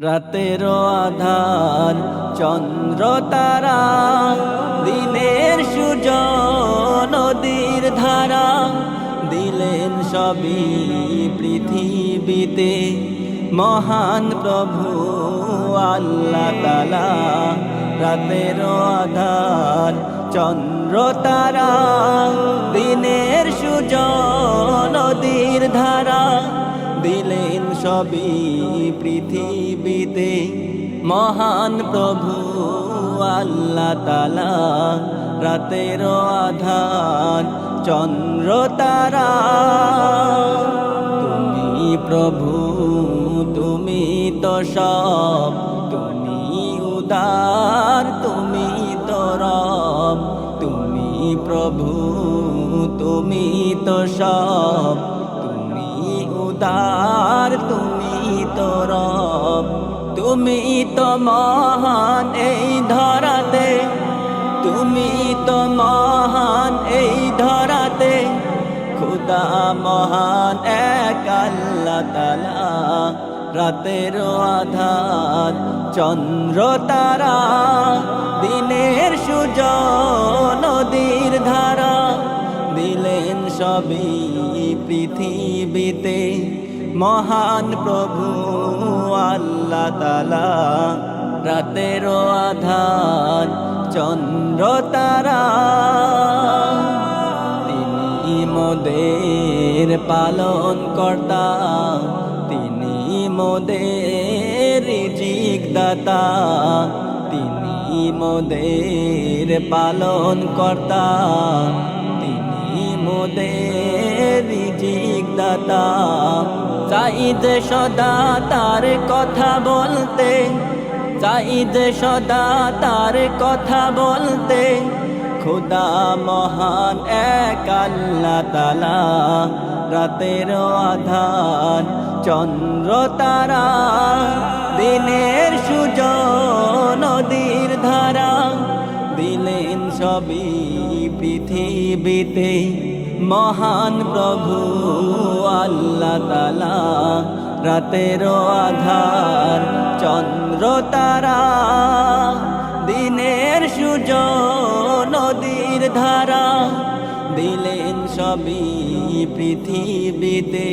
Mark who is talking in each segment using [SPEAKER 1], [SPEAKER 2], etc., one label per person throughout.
[SPEAKER 1] রাতের আধার চন্দ্র তারা, দিনের সূর্য, নদীর ধারা, দিলেন সবই পৃথিবীতে। মহান প্রভু আল্লাহ তালা রাতের আধার চন্দ্র তারা, দিনের সূর্য, নদীর ধারা, দিলেন সবই পৃথিবীতে মহান প্রভু আল্লাহ তালা রাতের আধার চন্দ্র তারা। তুমি প্রভু, তুমি তো সব। তুমি উদার, তুমি তো রব। তুমি প্রভু, তুমি তো সব। রব তুমি তো মহান এই ধরাতে, তুমি তো মহান এই ধরাতে, খুদা মহান এক আল্লাহ তালা রাতের আধার, চন্দ্র তারা, দিনের সূর্য, নদীর ধারা, দিলেন সবই পৃথিবীতে। মহান প্রভু, আল্লাহ তালা রাতের আধার, চন্দ্র তারা। তিনি মোদের পালন কর্তা তিনি মোদের দাতা তিনি মোদের পালন কর্তা তিনি মোদের দাতা চাইদ সদা তার কথা বলতে, চাইদ সদা তার কথা বলতে, খুদা মহান এক আল্লাহ তালা। রাতের আধান চন্দ্র তারা দিনের পৃথিবীতে মহান প্রভু আল্লাহ তালা রাতের আধার চন্দ্র তারা। দিনের সূর্য নদীর ধারা। দিলেন সবই পৃথিবীতে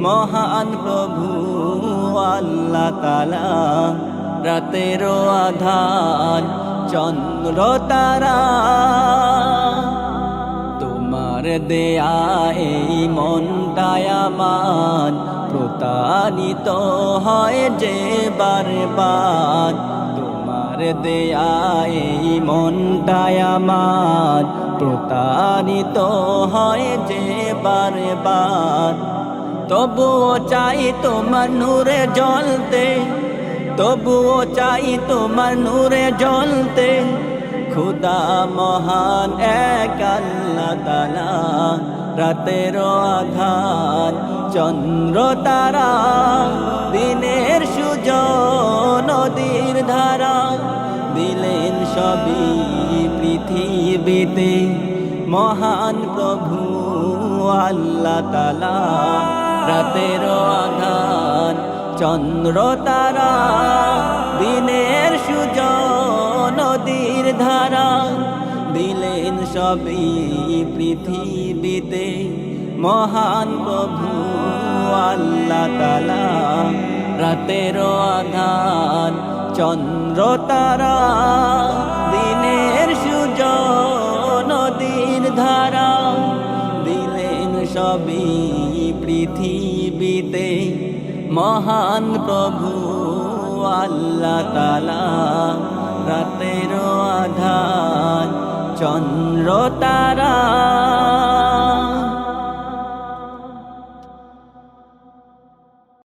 [SPEAKER 1] মহান প্রভু আল্লাহ তালা রাতের আধার চন্দ্র তারা। দেয়া এই মনটায় আমার। প্রতারিত হয় যে বারবার। তোমার দেয়া এই মনটায় আমার। প্রতারিত হয় যে বারবার। তবুও চাই তোমার নূরে জ্বলতে। তবুও চাই তোমার নূরে জ্বলতে। খুদা মহান এক আল্লাহ রাতের আধার চন্দ্র তারা, দিনের সূর্য, নদীর ধারা। দিলেন সবই পৃথিবীতে মহান প্রভু আল্লাহ তালা। রাতের আধার চন্দ্র তারা নদীর ধারা দিলেন সবই পৃথিবীতে। মহান প্রভু আল্লাহ তালা রাতের আধার, চন্দ্র তারা, দিনের সূর্য নদীর ধারা দিলেন সবই পৃথিবীতে। মহান প্রভু আল্লাহ তালা রাতের আধার চন্দ্র তারা